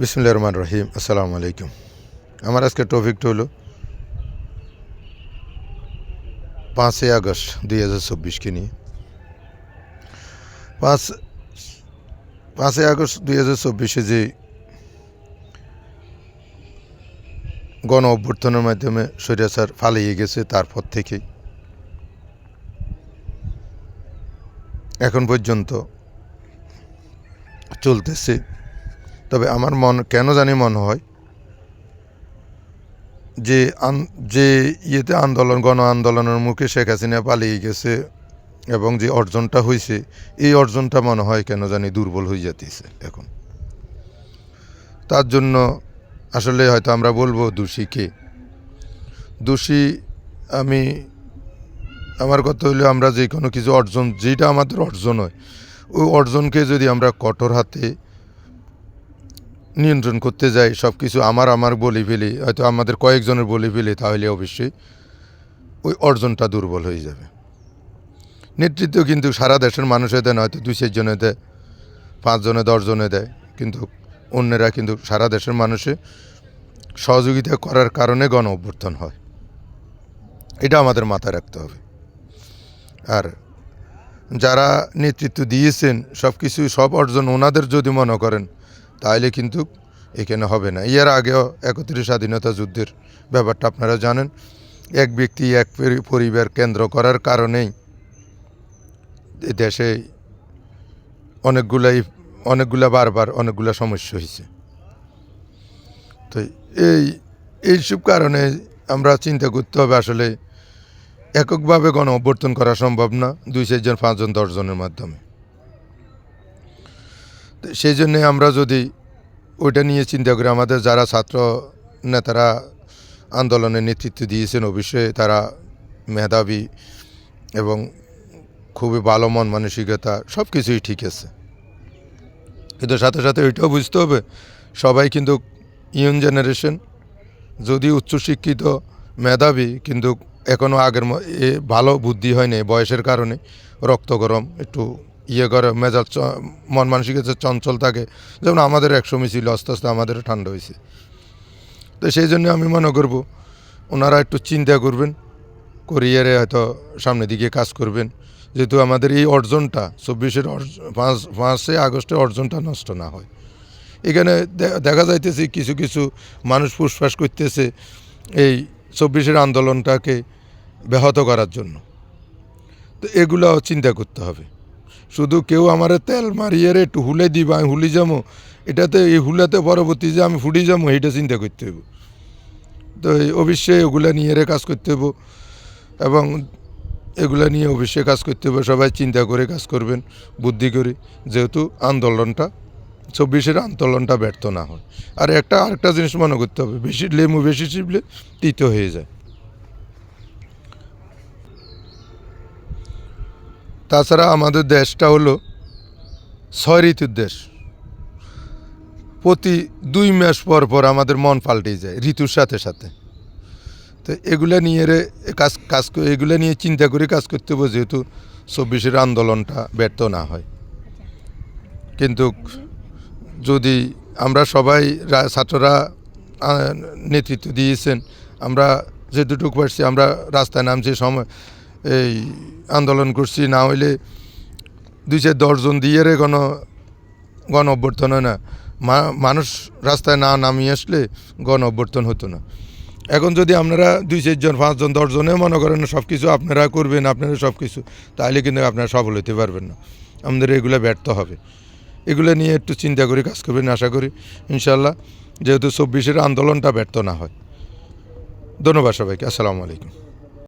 বিসমুল্লাহ রহমান রহিম আসসালামু আলাইকুম আমার আজকে টপিকটা হলো পাঁচই আগস্ট দুই হাজার চব্বিশকে নিয়ে। পাঁচ, পাঁচই আগস্ট দুই হাজার চব্বিশে যে গণ অভ্যর্থনের মাধ্যমে স্বৈরাচার ফালিয়ে গেছে, তারপর থেকেই এখন পর্যন্ত চলতেছে তবে আমার মন, কেন জানি মনে হয় যে যে ইয়েতে আন্দোলন, গণ আন্দোলনের মুখে শেখ হাসিনা পালিয়ে গেছে এবং যে অর্জনটা হয়েছে এই অর্জনটা মনে হয় কেন জানি দুর্বল হয়ে যেতেছে এখন। তার জন্য আসলে হয়তো আমরা বলব, দোষী কে? দোষী আমি, আমার কথা হলো আমরা যে কোনো কিছু অর্জন, যেটা আমাদের অর্জন হয়, ওই অর্জনকে যদি আমরা কঠোর হাতে নিয়ন্ত্রণ করতে যাই সব কিছু আমার আমার বলি ফেলি, হয়তো আমাদের কয়েকজনের বলি ফেলি, তাহলে অবশ্যই ওই অর্জনটা দুর্বল হয়ে যাবে। নেতৃত্ব কিন্তু সারা দেশের মানুষে দেয় হয়তো দুই চারজনে দেয়, পাঁচজনে, দশজনে দেয়, কিন্তু অন্যরা কিন্তু সারা দেশের মানুষে সহযোগিতা করার কারণে গণ অভ্যর্থন হয়। এটা আমাদের মাথায় রাখতে হবে। আর যারা নেতৃত্ব দিয়েছেন সব কিছু সব অর্জন ওনাদের যদি মনে করেন তাহলে কিন্তু এখানে হবে না। এর আগেও একত্রিশ স্বাধীনতা যুদ্ধের ব্যাপারটা আপনারা জানেন, এক ব্যক্তি, এক পরি- পরিবার কেন্দ্র করার কারণেই দেশে অনেকগুলাই, অনেকগুলা বারবার অনেকগুলা সমস্যা হয়েছে তো এই, এইসব কারণে আমরা চিন্তা করতে হবে আসলে এককভাবে গণ অভ্যর্থন করা সম্ভব না, দুই চারজন, পাঁচজন, দশজনের মাধ্যমে। সেই জন্যে আমরা যদি ওইটা নিয়ে চিন্তা করি, আমাদের যারা ছাত্র নেতারা আন্দোলনে নেতৃত্ব দিয়েছেন, অবশ্যই তারা মেধাবী এবং খুবই ভালো মন মানসিকতা সব কিছুই ঠিক আছে। কিন্তু সাথে সাথে ওইটাও বুঝতে হবে, সবাই কিন্তু ইয়ং জেনারেশন, যদি উচ্চশিক্ষিত মেধাবী কিন্তু এখনও আগের ভালো বুদ্ধি হয়নি বয়সের কারণে রক্ত গরম একটু ইয়ে করে, মেজাজ মন মানসিকতা চঞ্চল থাকে। যেমন আমাদের এক সময় ছিল আস্তে আস্তে আমাদেরও ঠান্ডা হয়েছে তো সেই জন্য আমি মনে করব, ওনারা একটু চিন্তা করবেন, করিয়ারে হয়তো সামনের দিকে কাজ করবেন। যেহেতু আমাদের এই অর্জনটা, চব্বিশের পাঁচ পাঁচই আগস্টের অর্জনটা নষ্ট না হয়। এখানে দেখা যাইতেছে কিছু কিছু মানুষ ফুসফাস করতেছে এই চব্বিশের আন্দোলনটাকে ব্যাহত করার জন্য। তো এগুলাও চিন্তা করতে হবে। শুধু কেউ আমার তেল মারিয়ে রে, একটু হুলে দিব, আমি হুলি যাব। এটাতে, এই হুলাতে পরবর্তী যে আমি ফুটি যাব এটা চিন্তা করতে হইব। তো অবশ্যই ওগুলা নিয়ে রে কাজ করতে হইব। এবং এগুলা নিয়ে অবশ্যই কাজ করতে হবে সবাই চিন্তা করে কাজ করবেন, বুদ্ধি করে। যেহেতু আন্দোলনটা, চব্বিশের আন্দোলনটা ব্যর্থ না হয়। আর একটা, আরেকটা জিনিস মনে করতে হবে। বেশি লেমু বেশি চিপলে তিতো হয়ে যায়। তাছাড়া আমাদের দেশটা হলো ছয় ঋতুর দেশ। প্রতি দুই মাস পর পর আমাদের মন পাল্টে যায় ঋতুর সাথে সাথে। তো এগুলা নিয়ে রে কাজ কাজ এগুলা নিয়ে চিন্তা করে কাজ করতে হবে যেহেতু চব্বিশের আন্দোলনটা ব্যর্থ না হয়। কিন্তু যদি আমরা সবাই ছাত্ররা নেতৃত্ব দিয়েছেন, আমরা যেটুকু পারছি, আমরা রাস্তায় নামছি সময় এই আন্দোলন করছি, না হইলে দুই চার দশজন দিয়ে রে গণ গণ অভ্যর্থন হয় না। মানুষ রাস্তায় না নামিয়ে আসলে গণ অভ্যর্থন হতো না। এখন যদি আপনারা দুই চারজন পাঁচজন দশজনে মনে করেন সব কিছু আপনারা করবেন, আপনারা সব কিছু তাহলে কিন্তু আপনারা সফল হতে পারবেন না। আমাদের এগুলো ব্যর্থ হবে। এগুলো নিয়ে একটু চিন্তা করে কাজ করবেন, আশা করি ইনশাল্লাহ যেহেতু চব্বিশের আন্দোলনটা ব্যর্থ না হয়। ধন্যবাদ সবাইকে, আসসালামু আলাইকুম।